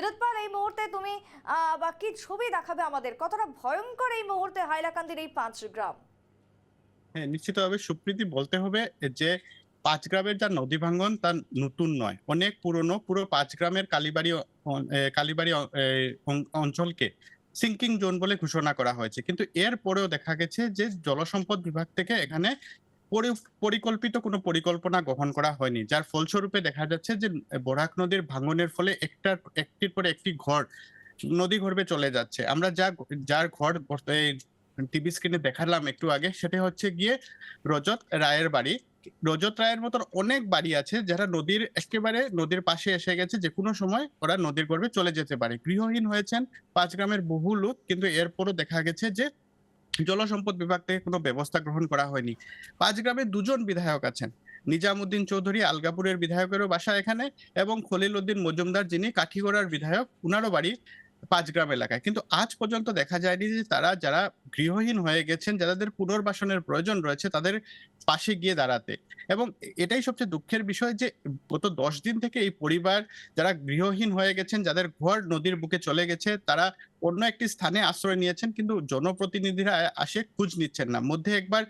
নিরুৎপল এই মুহূর্তে তুমি বা কি ছবি দেখাবে আমাদের? কতটা ভয়ঙ্কর এই মুহূর্তে হাইলাকান্দির এই পাঁচ গ্রাম? হ্যাঁ নিশ্চিতভাবে সুপ্রীতি বলতে হবে যে, পাঁচ গ্রামের যা নদী ভাঙ্গন তা নতুন নয়। অনেক পুরনো, পুরো পাঁচ গ্রামের কালীবাড়ি কালীবাড়ি অঞ্চলকে সিঙ্কিং জোন বলে ঘোষণা করা হয়েছে। কিন্তু এর পরেও দেখা গেছে যে, জলসম্পদ বিভাগ থেকে এখানে পরিকল্পিত কোনো পরিকল্পনা গ্রহণ করা হয়নি। যার ফলস্বরূপে দেখা যাচ্ছে যে, বরাক নদীর ভাঙনের ফলে একটার একটির পরে একটি ঘর নদী গর্ভে চলে যাচ্ছে। আমরা যা, যার ঘর টিভি স্ক্রিনে দেখালাম একটু আগে, সেটা হচ্ছে গিয়ে রজত রায়ের বাড়ি। রজত রায়ের মতন অনেক বাড়ি আছে যারা নদীর একেবারে নদীর পাশে এসে গেছে। যে কোনো সময় ওরা নদীর গর্ভে চলে যেতে পারে। গৃহহীন হয়েছেন পাঁচ গ্রামের বহু লোক, কিন্তু এরপরও দেখা গেছে যে জলসম্পদ বিভাগ থেকে কোনো ব্যবস্থা গ্রহণ করা হয়নি। পাঁচ গ্রামে দুজন বিধায়ক আছেন। নিজামুদ্দিন চৌধুরী আলগাপুরের বিধায়কেরও বাসা এখানে এবং খলিল উদ্দিন মজুমদার যিনি কাঠিগড়ার বিধায়ক, উনারও বাড়ি পাঁচগ্রাম এলাকায়। কিন্তু আজ পর্যন্ত দেখা যায়নি যে তারা যারা গৃহহীন হয়ে গেছেন, যাদের পুনর্বাসনের প্রয়োজন রয়েছে, তাদের পাশে গিয়ে দাঁড়াতে। এবং এটাই সবচেয়ে দুঃখের বিষয় যে গত দশ দিন থেকে এই পরিবার যারা গৃহহীন হয়ে গেছেন, যাদের ঘর নদীর বুকে চলে গেছে, তারা অন্য একটি স্থানে আশ্রয় নিয়েছেন, কিন্তু জনপ্রতিনিধিরা আসে খোঁজ নিচ্ছেন না। মধ্যে একবার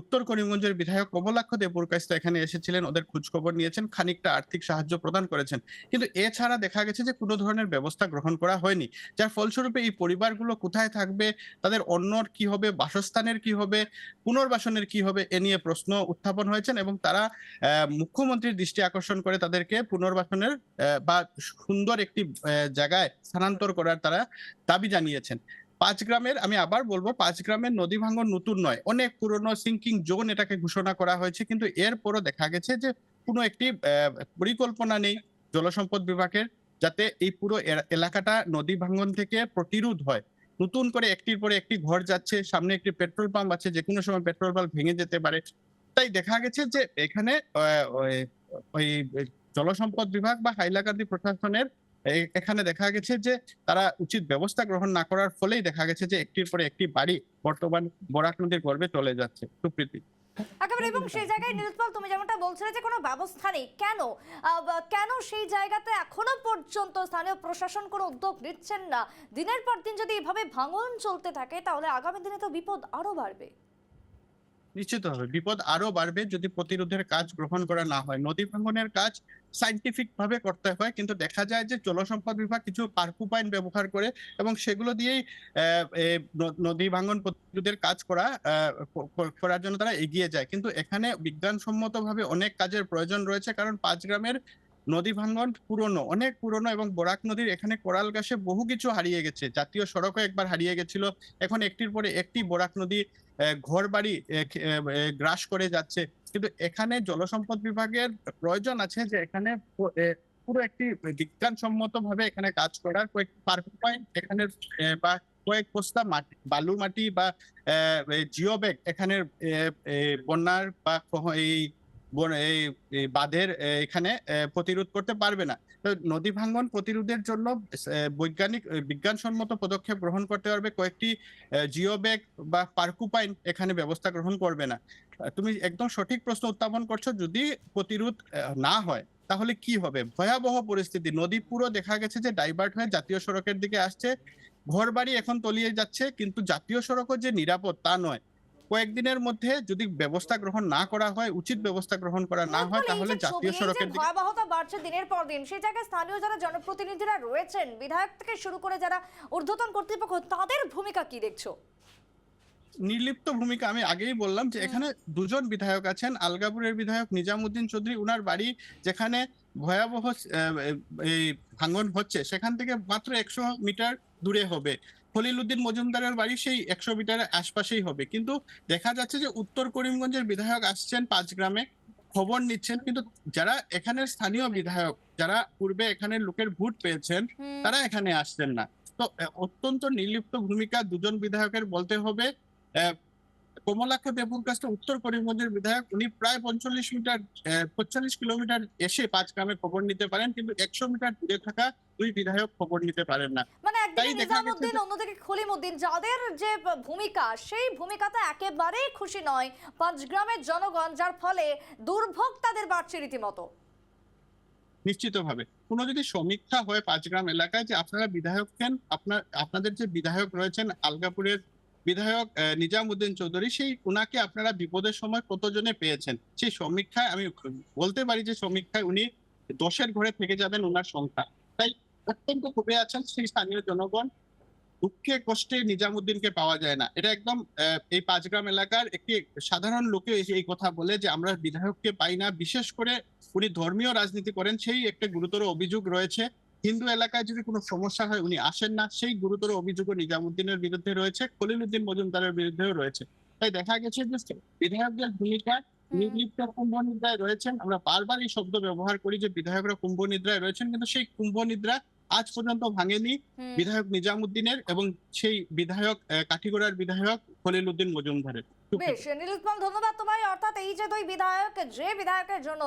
উত্তর করিমগঞ্জের বিধায়ক কমলাক্ষ দেবপুরকাস্ত এখানে এসেছিলেন। ওদের খোঁজ খবর নিয়েছেন, খানিকটা আর্থিক সাহায্য প্রদান করেছেন। কিন্তু এছাড়া দেখা গেছে যে, কোনো ধরনের ব্যবস্থা গ্রহণ করা হয়নি, যার ফলস্বরূপে এই পরিবারগুলো কোথায় থাকবে, তাদের অন্যর কি হবে, বাসস্থানের কি হবে, পুনর্বাসনের কি হবে, এ নিয়ে প্রশ্ন উত্থাপন হয়েছেন এবং তারা মুখ্যমন্ত্রীর দৃষ্টি আকর্ষণ করে তাদেরকে পুনর্বাসনের বা সুন্দর একটি জায়গায় স্থানান্তর করার তারা দাবি জানিয়েছেন। পাঁচ গ্রামের, আমি আবার বলব, পাঁচ গ্রামের নদী ভাঙ্গন নতুন নয়। অনেক পুরনো সিঙ্কিং জোন এটাকে ঘোষণা করা হয়েছে, কিন্তু এরপরও দেখা গেছে যে কোনো একটি পরিকল্পনা নেই জলসম্পদ বিভাগের যাতে এই পুরো এলাকাটা নদী ভাঙ্গন থেকে প্রতিরোধ হয়। নতুন করে একটির পরে একটি ঘর যাচ্ছে, সামনে একটি পেট্রোল পাম্প আছে যে কোনো সময় পেট্রোল পাম্প ভেঙে যেতে পারে। তাই দেখা গেছে যে এখানে ওই- জলসম্পদ বিভাগ বা হাইলাকান্দি প্রশাসনের এখানে দেখা গেছে যে তারা উচিত ব্যবস্থা গ্রহণ না করার ফলেই দেখা গেছে যে একটির পরে একটি বাড়ি বর্তমান বরাক নদীর গর্বে চলে যাচ্ছে সুপ্রীতি। একেবারে এবং সেই জায়গায় নিরুৎপল তুমি যেমনটা বলছিলে যে কোনো ব্যবস্থা নেই, কেন? কেন সেই জায়গাতে এখনও পর্যন্ত স্থানীয় প্রশাসন কোনো উদ্যোগ নিচ্ছেন না? দিনের পর দিন যদি এভাবে ভাঙন চলতে থাকে, তাহলে আগামী দিনে তো বিপদ আরও বাড়বে। নিশ্চিত হবে। বিপদ আরও বাড়বে যদি প্রতিরোধের কাজ গ্রহণ করা না হয়। নদী ভাঙ্গনের কাজ সাইন্টিফিক ভাবে করতে হয়, কিন্তু দেখা যায় যে জলসম্পদ বিভাগ কিছু পার্কুপাইন ব্যবহার করে এবং সেগুলো দিয়েই নদী ভাঙ্গন প্রতিরোধের কাজ করা করার জন্য তারা এগিয়ে যায়। কিন্তু এখানে বিজ্ঞানসম্মতভাবে অনেক কাজের প্রয়োজন রয়েছে, কারণ পাঁচ গ্রামের নদী ভাঙ্গন পুরনো, অনেক পুরনো এবং বরাক নদীর এখানে কোরাল গাছে বহু কিছু হারিয়ে গেছে। জাতীয় সড়কও একবার হারিয়ে গেছিল। এখন একটির পরে একটি বরাক নদী ঘর বাড়ি গ্রাস করে যাচ্ছে। কিন্তু এখানে জলসম্পদ বিভাগের প্রয়োজন আছে যে এখানে পুরো একটি বিজ্ঞানসম্মত ভাবে এখানে কাজ করার কয়েক পার্ক পয়েন্ট এখানে বা কয়েক বস্তা মাটি, বালু মাটি বা জিও ব্যাগ এখানের বন্যার বা এই এই বাঁধের এখানে প্রতিরোধ করতে পারবে না। তো নদী ভাঙ্গন প্রতিরোধের জন্য বৈজ্ঞানিক বিজ্ঞানসম্মত পদক্ষেপ গ্রহণ করতে পারবে। কয়েকটি জিও ব্যাগ বা পার্কুপাইন এখানে ব্যবস্থা গ্রহণ করবে না। তুমি একদম সঠিক প্রশ্ন উত্থাপন করছ, যদি প্রতিরোধ না হয়, তাহলে কি হবে? ভয়াবহ পরিস্থিতি। নদী পুরো দেখা গেছে যে ডাইভার্ট হয়ে জাতীয় সড়কের দিকে আসছে। ঘর বাড়ি এখন তলিয়ে যাচ্ছে, কিন্তু জাতীয় সড়কও যে নিরাপদ তা নয়। কয়েকদিনের মধ্যে যদি ব্যবস্থা গ্রহণ না করা হয় উচিত ব্যবস্থা গ্রহণ করা না হয় তাহলে জাতীয় সড়কের ভয়াবহতা বাড়ছে দিনের পর দিন। সেই জায়গায় স্থানীয় যারা জনপ্রতিনিধিরা রয়েছেন বিধায়ক থেকে শুরু করে যারা ঊর্ধ্বতন কর্তৃপক্ষ তাদের ভূমিকা কি দেখছ? নির্লিপ্ত ভূমিকা আমি আগেই বললাম যে এখানে দুজন বিধায়ক আছেন আলগাপুরের বিধায়ক নিজামুদ্দিন চৌধুরী উনার বাড়ি যেখানে ভয়াবহ এই ভাঙ্গন হচ্ছে সেখান থেকে মাত্র একশো মিটার দূরে হবে। খলিল উদ্দিন মজুমদারের বাড়ি সেই একশো মিটারের আশপাশেই হবে। কিন্তু দেখা যাচ্ছে যে উত্তর করিমগঞ্জের বিধায়ক আসছেন পাঁচ গ্রামে খবর নিচ্ছেন। কিন্তু যারা এখানের স্থানীয় বিধায়ক যারা পূর্বে এখানের লোকের ভোট পেয়েছেন তারা এখানে আসছেন না। তো অত্যন্ত নির্লিপ্ত ভূমিকা দুজন বিধায়কের বলতে হবে। আহ, কমলাক্ষ দেবুর কাছে উত্তর করিমগঞ্জের বিধায়ক উনি প্রায় পঞ্চল্লিশ মিটার পঁয়তাল্লিশ কিলোমিটার এসে পাঁচ গ্রামে খবর নিতে পারেন কিন্তু একশো মিটার দূরে থাকা দুই বিধায়ক খবর নিতে পারেন না। মানে একদিকে নিজামুদ্দিন অন্যদিকে খলিমুদ্দিন যাদের যে ভূমিকা সেই ভূমিকাতে একেবারেই খুশি নয় পাঁচগ্রামের জনগণ যার ফলে দুর্ভোগ তাদের বাড়ছে রীতিমতো। নিশ্চিতভাবে। কোনো যদি সমীক্ষা হয় পাঁচগ্রাম এলাকায় যে আপনারা বিধায়ক কেন? আপনার আপনাদের যে বিধায়ক রয়েছেন আলগাপুরের বিধায়ক নিজামুদ্দিন চৌধুরী, সেই উনাকে আপনারা বিপদের সময় কতজনে পেয়েছেন? সেই সমীক্ষায় আমি বলতে পারি যে সমীক্ষায় উনি দশের ঘরে থেকে যাবেন ওনার সংখ্যা। তাই অত্যন্ত ক্ষোভে আছেন সেই স্থানীয় জনগণ। দুঃখে, কষ্টে নিজামুদ্দিনকে পাওয়া যায় না। এটা একদম এই পাঁচগ্রাম এলাকার একটি সাধারণ লোকে এই কথা বলে যে আমরা বিধায়ককে পাই না। বিশেষ করে উনি ধর্মীয় রাজনীতি করেন, সেই একটা গুরুতর অভিযোগ রয়েছে। হিন্দু এলাকায় যদি কোনো সমস্যা হয় উনি আসেন না। সেই গুরুতর অভিযোগও নিজামুদ্দিনের বিরুদ্ধে রয়েছে। খলিলুদ্দিন মজুমদারের বিরুদ্ধেও রয়েছে। তাই দেখা গেছে যে বিধায়কদের ভূমিকা। নির্লিপ্ত কুম্ভ নিদ্রায় রয়েছেন। আমরা বারবার এই শব্দ ব্যবহার করি যে বিধায়করা কুম্ভ নিদ্রায় রয়েছেন কিন্তু সেই কুম্ভ নিদ্রা আজ পর্যন্ত ভাঙেনি। বিধায়ক নিজামুদ্দিনের এবং সেই বিধায়ক কাঠিগড়ার বিধায়ক খলিলুদ্দিন মজুমদারের। বেশ নীলুৎপল ধন্যবাদ তোমায়। অর্থাৎ এই যে দুই বিধায়ক, যে বিধায়কের জন্য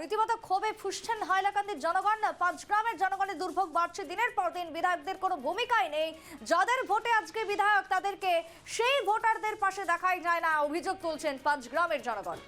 রীতিমতো ক্ষোভে ফুসছেন হাইলাকান্দির জনগণ পাঁচগ্রামের জনগণের দুর্ভোগ বাড়ছে দিনের পর দিন, বিধায়কদের কোনো ভূমিকাই নেই। যাদের ভোটে আজকে বিধায়ক, তাদেরকে সেই ভোটারদের পাশে দেখাই যায় না, অভিযোগ তুলছেন পাঁচগ্রামের জনগণ।